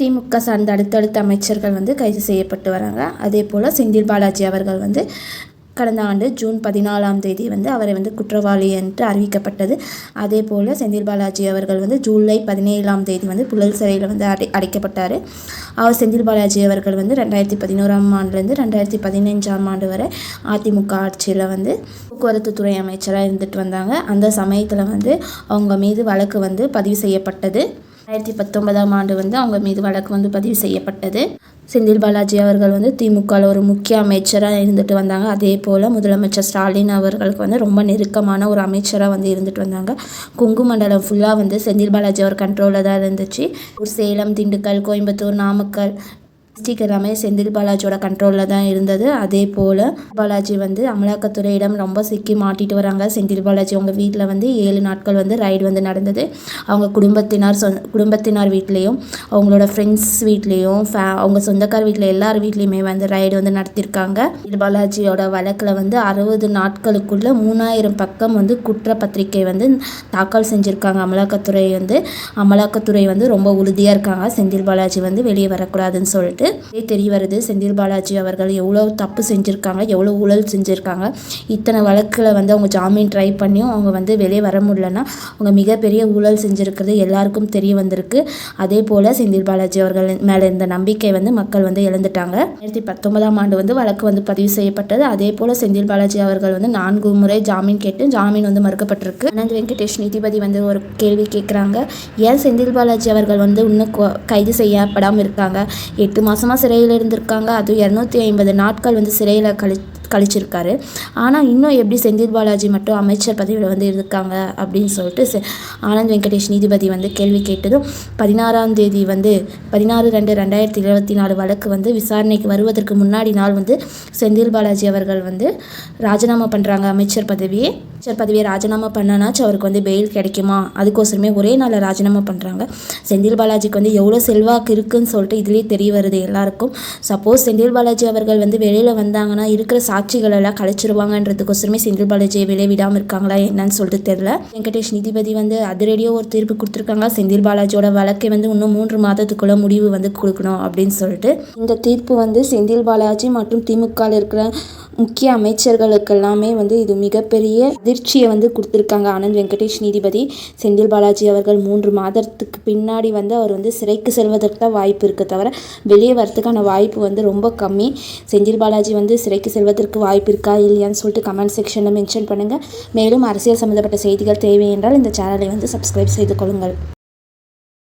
திமுக சார்ந்த அடுத்தடுத்த அமைச்சர்கள் வந்து கைது செய்யப்பட்டு வராங்க. அதே போல் செந்தில் பாலாஜி அவர்கள் வந்து கடந்த ஆண்டு ஜூன் பதினாலாம் தேதி வந்து அவரை வந்து குற்றவாளி என்று அறிவிக்கப்பட்டது. அதே போல் செந்தில் பாலாஜி அவர்கள் வந்து ஜூலை பதினேழாம் தேதி வந்து புழல் சிறையில் வந்து அடை அடைக்கப்பட்டார். அவர் செந்தில் பாலாஜி அவர்கள் வந்து ரெண்டாயிரத்தி பதினோராம் ஆண்டுலேருந்து ரெண்டாயிரத்தி பதினஞ்சாம் ஆண்டு வரை அதிமுக ஆட்சியில் வந்து போக்குவரத்து துறை அமைச்சராக இருந்துட்டு வந்தாங்க. அந்த சமயத்தில் வந்து அவங்க மீது வழக்கு வந்து பதிவு செய்யப்பட்டது. ரெண்டாயிரத்தி பத்தொன்பதாம் ஆண்டு வந்து அவங்க மீது வழக்கு வந்து பதிவு செய்யப்பட்டது. செந்தில் பாலாஜி அவர்கள் வந்து திமுகவில் ஒரு முக்கிய அமைச்சராக இருந்துட்டு வந்தாங்க. அதே போல் முதலமைச்சர் ஸ்டாலின் அவர்களுக்கு வந்து ரொம்ப நெருக்கமான ஒரு அமைச்சராக வந்து இருந்துட்டு வந்தாங்க. கொங்கு மண்டலம் ஃபுல்லாக வந்து செந்தில் பாலாஜி அவர் கண்ட்ரோலில் தான் இருந்துச்சு. ஒரு சேலம் திண்டுக்கல் கோயம்புத்தூர் நாமக்கல் டிஸ்ட்ரிக் எல்லாமே செந்தில் பாலாஜியோட கண்ட்ரோலில் தான் இருந்தது. அதே போல் பாலாஜி வந்து அமலாக்கத்துறையிடம் ரொம்ப சிக்கி மாட்டிட்டு வராங்க. செந்தில் பாலாஜி அவங்க வீட்டில் வந்து ஏழு நாட்கள் வந்து ரைடு வந்து நடந்தது. அவங்க குடும்பத்தினார் சொ குடும்பத்தினார் வீட்லேயும் அவங்களோட ஃப்ரெண்ட்ஸ் வீட்லேயும் ஃபே அவங்க சொந்தக்கார் வீட்டில் எல்லார் வீட்லேயுமே வந்து ரைடு வந்து நடத்தியிருக்காங்க செந்தில் பாலாஜியோட வழக்கில் வந்து அறுபது நாட்களுக்குள்ள மூணாயிரம் பக்கம் வந்து குற்றப்பத்திரிக்கை வந்து தாக்கல் செஞ்சுருக்காங்க. அமலாக்கத்துறை வந்து அமலாக்கத்துறை வந்து ரொம்ப உறுதியாக இருக்காங்க. செந்தில் பாலாஜி வந்து வெளியே வரக்கூடாதுன்னு சொல்லிட்டு தெரிய வருது. செந்தில் பாலாஜி அவர்கள் எவ்வளோ தப்பு செஞ்சுருக்காங்க எவ்வளோ ஊழல் செஞ்சுருக்காங்க. இத்தனை வழக்கில் வந்து அவங்க ஜாமீன் ட்ரை பண்ணியும் அவங்க வந்து வெளியே வர முடியலன்னா அவங்க மிகப்பெரிய ஊழல் செஞ்சுருக்கிறது எல்லாருக்கும் தெரிய வந்திருக்கு. அதே போல் செந்தில் பாலாஜி அவர்கள் மேலே இருந்த நம்பிக்கை வந்து மக்கள் வந்து இழந்துட்டாங்க. ரெண்டாயிரத்தி பத்தொன்பதாம் ஆண்டு வந்து வழக்கு வந்து பதிவு செய்யப்பட்டது. அதே போல் செந்தில் பாலாஜி அவர்கள் வந்து நான்கு முறை ஜாமீன் கேட்டு ஜாமீன் வந்து மறுக்கப்பட்டிருக்கு. அனந்த் வெங்கடேஷ் நீதிபதி வந்து ஒரு கேள்வி கேட்குறாங்க ஏன் செந்தில் பாலாஜி அவர்கள் வந்து இன்னும் கைது செய்யப்படாமல் இருக்காங்க? எட்டு மாதம் மாதமாக சிறையில் இருந்திருக்காங்க. அதுவும் இரநூத்தி ஐம்பது நாட்கள் வந்து சிறையில் கழி கழிச்சிருக்காரு. ஆனால் இன்னும் எப்படி செந்தில் பாலாஜி மட்டும் அமைச்சர் பதவியில் வந்து இருக்காங்க அப்படின்னு சொல்லிட்டு செ ஆனந்த் வெங்கடேஷ் நீதிபதி வந்து கேள்வி கேட்டதும் பதினாறாம் தேதி வந்து பதினாறு ரெண்டு ரெண்டாயிரத்தி இருபத்தி நாலு வழக்கு வந்து விசாரணைக்கு வருவதற்கு முன்னாடி நாள் வந்து செந்தில் பாலாஜி அவர்கள் வந்து ராஜினாமா பண்ணுறாங்க அமைச்சர் பதவியை. அமைச்சர் பதவியை ராஜினாமா பண்ணனாச்சும் அவருக்கு வந்து பெயில் கிடைக்குமா? அதுக்கோசரமே ஒரே நாளில் ராஜினாமா பண்ணுறாங்க செந்தில் பாலாஜிக்கு வந்து எவ்வளோ செல்வாக்கு இருக்குன்னு சொல்லிட்டு இதுலேயே தெரிய வருது எல்லாருக்கும். சப்போஸ் செந்தில் பாலாஜி அவர்கள் வந்து வெளியில் வந்தாங்கன்னா இருக்கிற சா சாட்சிகள் எல்லாம் செந்தில் பாலாஜியை விளைவிடாமல் இருக்காங்களா என்னன்னு சொல்லிட்டு தெரியல. வெங்கடேஷ் நீதிபதி வந்து அதிரடியாக ஒரு தீர்ப்பு கொடுத்துருக்காங்க. செந்தில் பாலாஜியோட வழக்கை வந்து இன்னும் மூன்று மாதத்துக்குள்ள முடிவு வந்து கொடுக்கணும் அப்படின்னு சொல்லிட்டு. இந்த தீர்ப்பு வந்து செந்தில் பாலாஜி மற்றும் திமுகவில் இருக்கிற முக்கிய அமைச்சர்களுக்கு எல்லாமே வந்து இது மிகப்பெரிய அதிர்ச்சியை வந்து கொடுத்துருக்காங்க ஆனந்த் வெங்கடேஷ் நீதிபதி. செந்தில் பாலாஜி அவர்கள் மூன்று மாதத்துக்கு பின்னாடி வந்து அவர் வந்து சிறைக்கு செல்வதற்கு தான் வாய்ப்பு இருக்குது தவிர வெளியே வரத்துக்கான வாய்ப்பு வந்து ரொம்ப கம்மி. செந்தில் பாலாஜி வந்து சிறைக்கு செல்வதற்கு வாய்ப்பு இருக்கா இல்லையான்னு சொல்லிட்டு கமெண்ட் செக்ஷனில் மென்ஷன் பண்ணுங்கள் மேலும் அரசியல் சம்மந்தப்பட்ட செய்திகள் தேவை என்றால் இந்த சேனலை வந்து சப்ஸ்கிரைப் செய்து கொள்ளுங்கள்.